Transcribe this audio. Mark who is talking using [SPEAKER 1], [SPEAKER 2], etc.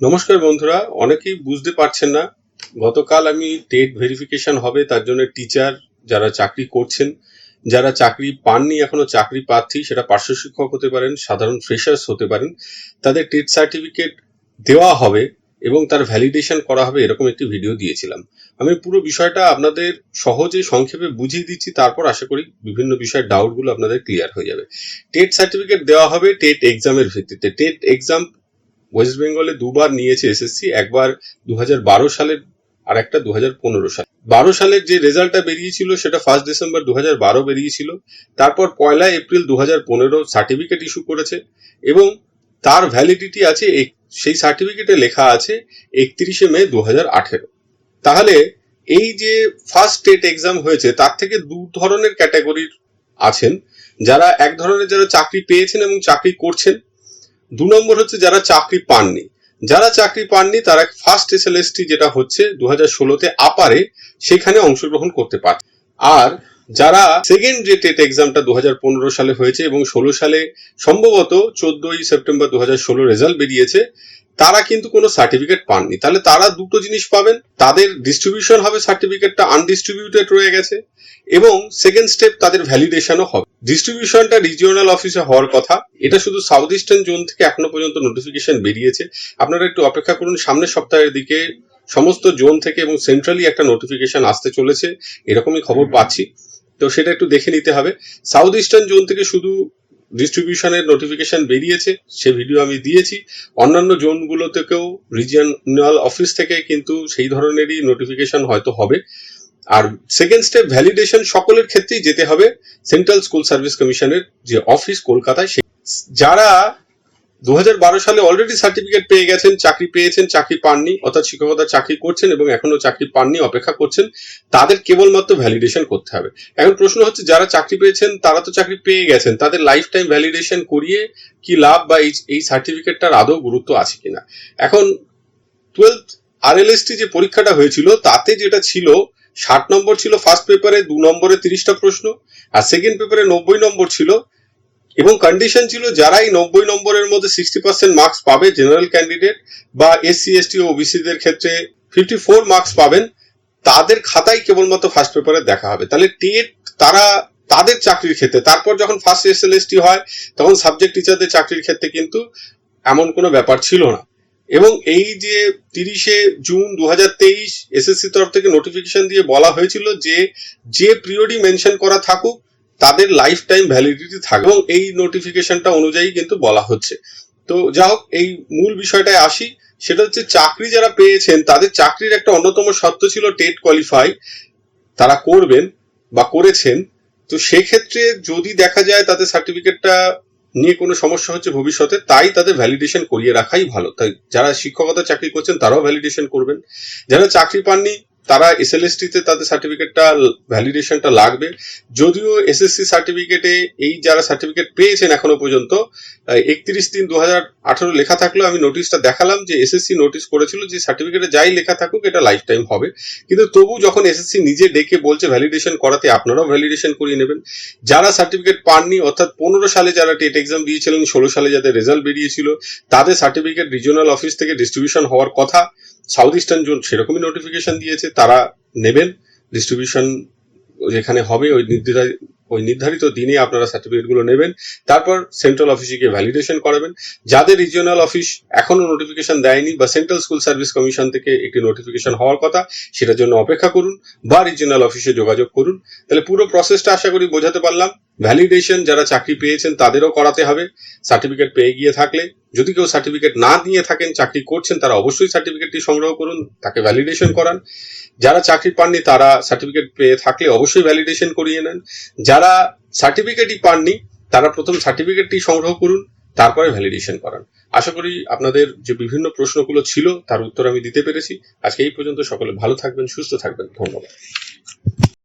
[SPEAKER 1] নমস্কার বন্ধুরা, অনেকেই বুঝতে পারছেন না, গতকাল আমি টেট ভেরিফিকেশন হবে, তার জন্য টিচার যারা চাকরি করছেন, যারা চাকরি পাননি, এখনও চাকরি প্রার্থী, সেটা পার্শ্ব শিক্ষক হতে পারেন, সাধারণ ফ্রেশার্স হতে পারেন, তাদের টেট সার্টিফিকেট দেওয়া হবে এবং তার ভ্যালিডেশন করা হবে, এরকম একটি ভিডিও দিয়েছিলাম। আমি পুরো বিষয়টা আপনাদের সহজে, সংক্ষেপে বুঝিয়ে দিচ্ছি, তারপর আশা করি বিভিন্ন বিষয়ের ডাউটগুলো আপনাদের ক্লিয়ার হয়ে যাবে। টেট সার্টিফিকেট দেওয়া হবে, টেট এক্সামের ভিত্তিতে। টেট এক্সাম ওয়েস্ট বেঙ্গলে দুবার নিয়েছে এসএসসি একবার দু সালের আর একটা দু সাল বারো সালের যে রেজাল্টটা বেরিয়েছিল সেটা ফার্স্ট ডিসেম্বর দুহাজার বারো বেরিয়েছিল। তারপর পয়লা এপ্রিল দুহাজার পনেরো সার্টিফিকেট ইস্যু করেছে এবং তার ভ্যালিডিটি আছে সেই সার্টিফিকেটে লেখা আছে একত্রিশে মে দু আঠেরো। তাহলে এই যে ফার্স্ট স্টেট এক্সাম হয়েছে, তার থেকে দু ধরনের ক্যাটাগরির আছেন। যারা এক ধরনের যারা চাকরি পেয়েছেন এবং চাকরি করছেন দু নম্বর হচ্ছে যারা চাকরি পাননি। যারা চাকরি পাননি, তারা ফার্স্ট এসএলএসটি যেটা হচ্ছে দু হাজার ষোলোতে আপারে সেখানে অংশগ্রহণ করতে পারে। আর যারা সেকেন্ড যে টেট এক্সামটা দু হাজার পনেরো সালে হয়েছে এবং ষোলো সালে সম্ভবত চোদ্দই সেপ্টেম্বর দু ষোলো রেজাল্ট বেরিয়েছে তারা কিন্তু কোনো সার্টিফিকেট পাননি। তাহলে তারা দুটো জিনিস পাবেন। তাদের ডিস্ট্রিবিউশন হবে সার্টিফিকেটটা আনডিস্ট্রিবিউটেড রয়ে গেছে এবং সেকেন্ড স্টেপ তাদের ভ্যালিডেশনও হবে। ডিস্ট্রিবিউশনটা রিজিওনাল অফিসে হওয়ার কথা। এটা শুধু সাউথ ইস্টার্ন জোন থেকে এখনও পর্যন্ত নোটিফিকেশন বেরিয়েছে। আপনারা একটু অপেক্ষা করুন, সামনের সপ্তাহের দিকে সমস্ত জোন থেকে এবং সেন্ট্রালি একটা নোটিফিকেশন আসতে চলেছে। এরকমই খবর পাচ্ছি। তো সেটা একটু দেখে নিতে হবে। সাউথ ইস্টার্ন জোন থেকে শুধু ডিস্ট্রিবিউশনের নোটিফিকেশন বেরিয়েছে, সে ভিডিও আমি দিয়েছি। অন্যান্য জোনগুলো থেকেও রিজিয়নাল অফিস থেকে কিন্তু সেই ধরনেরই নোটিফিকেশন হয়তো হবে। আর সেকেন্ড স্টেপ ভ্যালিডেশন সকলের ক্ষেত্রেই যেতে হবে। সেন্ট্রাল স্কুল সার্ভিস কমিশনের যে অফিস কলকাতায় যারা দু হাজার বারো সালে অলরেডি সার্টিফিকেট পেয়ে গেছেন, চাকরি পেয়েছেন, চাকরি পাননি, অর্থাৎ শিক্ষকতা চাকরি করছেন এবং এখনও চাকরি পাননি, অপেক্ষা করছেন, তাদের কেবলমাত্র ভ্যালিডেশন করতে হবে। এখন প্রশ্ন হচ্ছে, যারা চাকরি পেয়েছেন, তারা তো চাকরি পেয়ে গেছেন, তাদের লাইফ টাইম ভ্যালিডেশন করিয়ে কি লাভ বা এই সার্টিফিকেটটার আদৌ গুরুত্ব আছে কিনা? এখন টুয়েলথ আরএলএসটি যে পরীক্ষাটা হয়েছিল, তাতে যেটা ছিল, ষাট নম্বর ছিল ফার্স্ট পেপারে দু নম্বরে তিরিশটা প্রশ্ন, আর সেকেন্ড পেপারে নব্বই নম্বর ছিল এবং কন্ডিশন ছিল যারাই নব্বই নম্বরের মধ্যে সিক্সটি পার্সেন্ট মার্কস পাবে জেনারেল ক্যান্ডিডেট বা এসসি এসটি ও ওবিসিদের ক্ষেত্রে ফিফটি ফোর মার্কস পাবেন, তাদের খাতাই কেবলমাত্র ফার্স্ট পেপারে দেখা হবে। তাহলে টেট তারা তাদের চাকরির ক্ষেত্রে, তারপর যখন ফার্স্ট এস টি হয়, তখন সাবজেক্ট টিচারদের চাকরির ক্ষেত্রে কিন্তু এমন কোনো ব্যাপার ছিল না। এবং এই যে তিরিশে জুন দু হাজার তেইশ এসএসসি তরফ থেকে নোটিফিকেশন দিয়ে বলা হয়েছিল যে যে পিরিয়ডই মেনশন করা থাকুক তাদের লাইফ টাইম ভ্যালিডিটি থাকবে এবং এই নোটিফিকেশনটা অনুযায়ী কিন্তু বলা হচ্ছে। তো যা হোক, এই মূল বিষয়টায় আসি, সেটা হচ্ছে চাকরি যারা পেয়েছেন, তাদের চাকরির একটা অন্যতম শর্ত ছিল টেট কোয়ালিফাই তারা করবেন বা করেছেন। তো সেক্ষেত্রে যদি দেখা যায় তাদের সার্টিফিকেটটা নিয়ে কোনো সমস্যা হচ্ছে ভবিষ্যতে, তাই তাদের ভ্যালিডেশন করিয়ে রাখাই ভালো। তাই যারা শিক্ষকতা চাকরি করছেন, তারাও ভ্যালিডেশন করবেন। যারা চাকরি পাননি তারা এসএলএসটি তে তাদের সার্টিফিকেটটা ভ্যালিডেশনটা লাগবে। যদিও এসএসসি সার্টিফিকেটে এই যারা সার্টিফিকেট পেয়েছেন এখনও পর্যন্ত একত্রিশ তিন দু হাজার আঠারো লেখা থাকলেও আমি নোটিশটা দেখালাম যে এসএসসি নোটিশ করেছিল যে সার্টিফিকেটে যাই লেখা থাকুক, এটা লাইফ টাইম হবে। কিন্তু তবু যখন এসএসসি নিজে ডেকে বলছে ভ্যালিডেশন করাতে, আপনারাও ভ্যালিডেশন করিয়ে নেবেন। যারা সার্টিফিকেট পাননি, অর্থাৎ পনেরো সালে যারা টেট এক্সাম দিয়েছিলেন, ষোলো সালে যাদের রেজাল্ট বেরিয়েছিল, তাদের সার্টিফিকেট রিজিওনাল অফিস থেকে ডিস্ট্রিবিউশন হওয়ার কথা। সাউথ ইস্টার্ন জোন সেরকমই নোটিফিকেশন দিয়েছে, তারা নেবেন। ডিস্ট্রিবিউশন যেখানে হবে, ওই নির্ধারিত ওই নির্ধারিত দিনে আপনারা সার্টিফিকেটগুলো নেবেন। তারপর সেন্ট্রাল অফিসে গিয়ে ভ্যালিডেশন করাবেন। যাদের রিজিওনাল অফিস এখনও নোটিফিকেশন দেয়নি বা সেন্ট্রাল স্কুল সার্ভিস কমিশন থেকে একটি নোটিফিকেশন হওয়ার কথা, সেটার জন্য অপেক্ষা করুন বা রিজিওনাল অফিসে যোগাযোগ করুন। তাহলে পুরো প্রসেসটা আশা করি বোঝাতে পারলাম। ভ্যালিডেশন যারা চাকরি পেয়েছেন, তাদেরও করাতে হবে। সার্টিফিকেট পেয়ে গিয়ে থাকলে যদি কেউ সার্টিফিকেট না নিয়ে থাকেন, চাকরি করছেন, তারা অবশ্যই সার্টিফিকেটটি সংগ্রহ করুন, তাকে ভ্যালিডেশন করান। যারা চাকরি পাননি, তারা সার্টিফিকেট পেয়ে থাকলে অবশ্যই ভ্যালিডেশন করিয়ে নেন। যারা সার্টিফিকেটই পাননি, তারা প্রথম সার্টিফিকেটটি সংগ্রহ করুন, তারপরে ভ্যালিডেশন করান। আশা করি আপনাদের যে বিভিন্ন প্রশ্নগুলো ছিল, তার উত্তর আমি দিতে পেরেছি। আজকে এই পর্যন্ত সকলে ভালো থাকবেন, সুস্থ থাকবেন। ধন্যবাদ।